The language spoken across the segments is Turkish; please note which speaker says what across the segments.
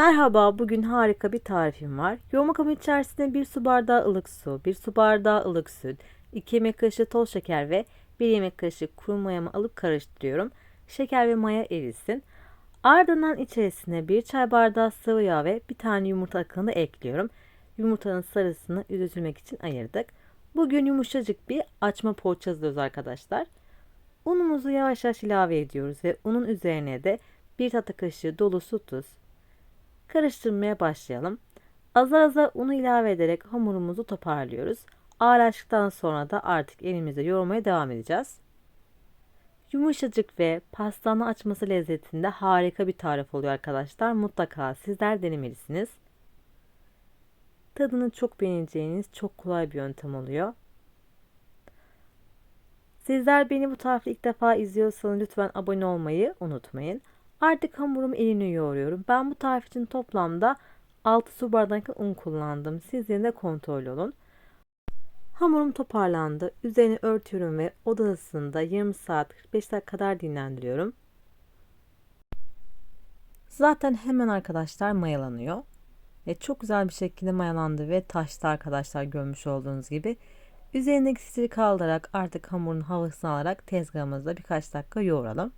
Speaker 1: Merhaba, bugün harika bir tarifim var. Yoğurma kabı içerisine 1 su bardağı ılık su, 1 su bardağı ılık süt, 2 yemek kaşığı toz şeker ve 1 yemek kaşığı kuru mayamı alıp karıştırıyorum. Şeker ve maya erisin. Ardından içerisine 1 çay bardağı sıvı yağ ve 1 tane yumurta akını ekliyorum. Yumurtanın sarısını üzülmek için ayırdık. Bugün yumuşacık bir açma poğaça hazırlıyoruz arkadaşlar. Unumuzu yavaş yavaş ilave ediyoruz ve unun üzerine de 1 tatlı kaşığı dolusu tuz, Karıştırmaya başlayalım. Azar azar unu ilave ederek hamurumuzu toparlıyoruz. Ağırlaştıktan sonra da artık elimizde yoğurmaya devam edeceğiz. Yumuşacık ve pastanın açması lezzetinde harika bir tarif oluyor arkadaşlar. Mutlaka sizler denemelisiniz. Tadını çok beğeneceğiniz çok kolay bir yöntem oluyor. Sizler beni bu tarifi ilk defa izliyorsanız lütfen abone olmayı unutmayın. Artık hamurumu elini yoğuruyorum. Ben bu tarif için toplamda 6 su bardağı un kullandım. Siz yine de kontrol olun. Hamurum toparlandı. Üzerini örtüyorum ve oda ısısında 20 saat 45 dakika kadar dinlendiriyorum. Zaten hemen arkadaşlar mayalanıyor. Ve çok güzel bir şekilde mayalandı ve taştı arkadaşlar görmüş olduğunuz gibi. Üzerindeki sisleri kaldırarak artık hamurun havasını alarak tezgahımızda birkaç dakika yoğuralım.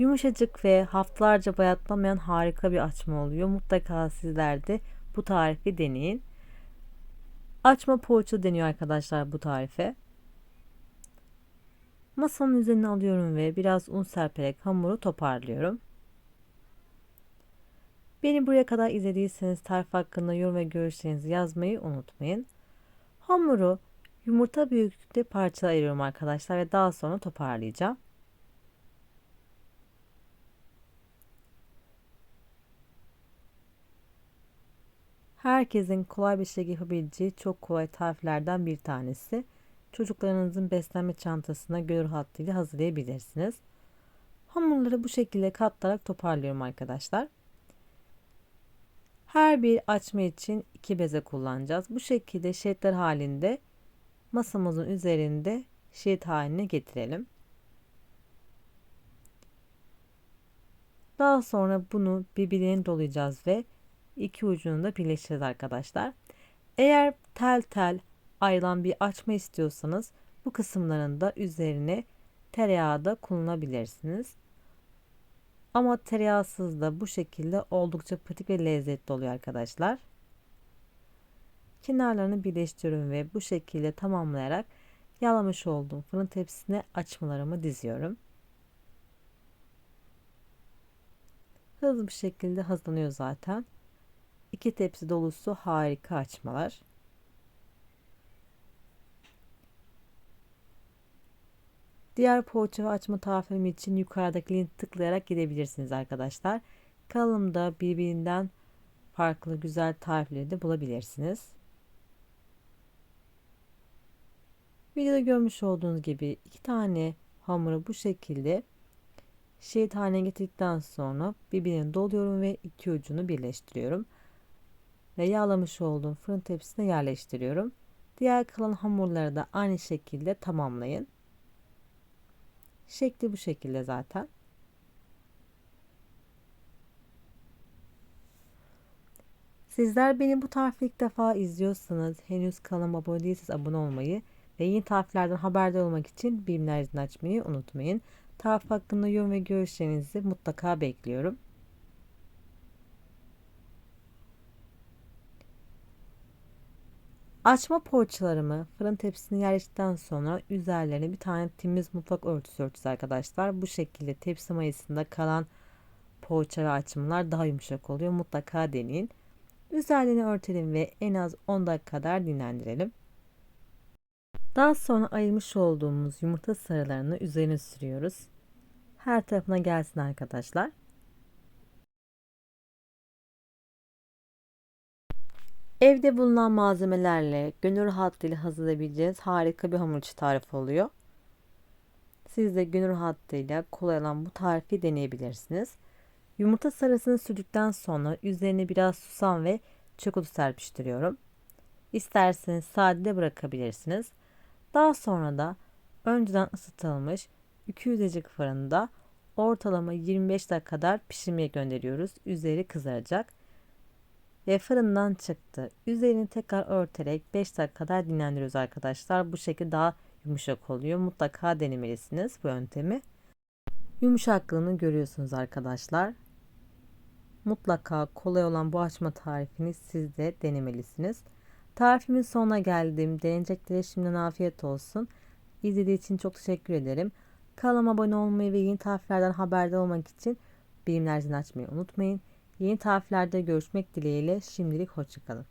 Speaker 1: Yumuşacık ve haftalarca bayatlamayan harika bir açma oluyor. Mutlaka sizler de bu tarifi deneyin. Açma poğaça deniyor arkadaşlar bu tarife. Masanın üzerine alıyorum ve biraz un serperek hamuru toparlıyorum. Beni buraya kadar izlediyseniz tarif hakkında yorum ve görüşlerinizi yazmayı unutmayın. Hamuru yumurta büyüklükte parçalara ayırıyorum arkadaşlar ve daha sonra toparlayacağım. Herkesin kolay bir şekilde yapabileceği çok kolay tariflerden bir tanesi. Çocuklarınızın beslenme çantasına gönül hattıyla hazırlayabilirsiniz. Hamurları bu şekilde katlarak toparlıyorum arkadaşlar. Her bir açma için iki beze kullanacağız. Bu şekilde şeritler halinde masamızın üzerinde şerit haline getirelim. Daha sonra bunu birbirine dolayacağız ve iki ucunu da birleştireceğiz arkadaşlar. Eğer tel tel ayrılan bir açma istiyorsanız bu kısımların da üzerine tereyağı da kullanabilirsiniz. Ama tereyağsız da bu şekilde oldukça pratik ve lezzetli oluyor arkadaşlar. Kenarlarını birleştiriyorum ve bu şekilde tamamlayarak yağlamış olduğum fırın tepsisine açmalarımı diziyorum. Hızlı bir şekilde hazırlanıyor zaten. 2 tepsi dolusu harika açmalar. Diğer poğaça açma tarifim için yukarıdaki linki tıklayarak gidebilirsiniz arkadaşlar. Kanalımda birbirinden farklı güzel tarifleri de bulabilirsiniz. Videoda görmüş olduğunuz gibi iki tane hamuru bu şekilde şerit haline getirdikten sonra birbirine doluyorum ve iki ucunu birleştiriyorum ve yağlamış olduğum fırın tepsisine yerleştiriyorum. Diğer kalan hamurları da aynı şekilde tamamlayın. Şekli bu şekilde zaten. Sizler beni bu tarifi ilk defa izliyorsanız henüz kanalıma abone değilseniz abone olmayı ve yeni tariflerden haberdar olmak için bilimler açmayı unutmayın. Tarif hakkında yorum ve görüşlerinizi mutlaka bekliyorum. Açma poğaçalarımı fırın tepsisine yerleştirdikten sonra üzerlerine bir tane temiz mutfak örtüsü örtüsü arkadaşlar. Bu şekilde tepsi mayasında kalan poğaça ve açmalar daha yumuşak oluyor. Mutlaka deneyin. Üzerlerini örtelim ve en az 10 dakika kadar dinlendirelim. Daha sonra ayırmış olduğumuz yumurta sarılarını üzerine sürüyoruz. Her tarafına gelsin arkadaşlar. Evde bulunan malzemelerle gönül rahatlığıyla hazırlayabileceğiniz harika bir hamur içi tarifi oluyor. Siz de gönül rahatlığıyla kolay olan bu tarifi deneyebilirsiniz. Yumurta sarısını sürdükten sonra üzerine biraz susam ve çikolata serpiştiriyorum. İsterseniz sade de bırakabilirsiniz. Daha sonra da önceden ısıtılmış 200 derecelik fırında ortalama 25 dakika kadar pişirmeye gönderiyoruz. Üzeri kızaracak. Ve fırından çıktı. Üzerini tekrar örterek 5 dakika kadar dinlendiriyoruz arkadaşlar. Bu şekilde daha yumuşak oluyor. Mutlaka denemelisiniz bu yöntemi. Yumuşaklığını görüyorsunuz arkadaşlar. Mutlaka kolay olan bu açma tarifini siz de denemelisiniz. Tarifimin sonuna geldim. Deneyeceklere şimdiden afiyet olsun. İzlediği için çok teşekkür ederim. Kanalıma abone olmayı ve yeni tariflerden haberdar olmak için bilimler açmayı unutmayın. Yeni tariflerde görüşmek dileğiyle şimdilik hoşçakalın.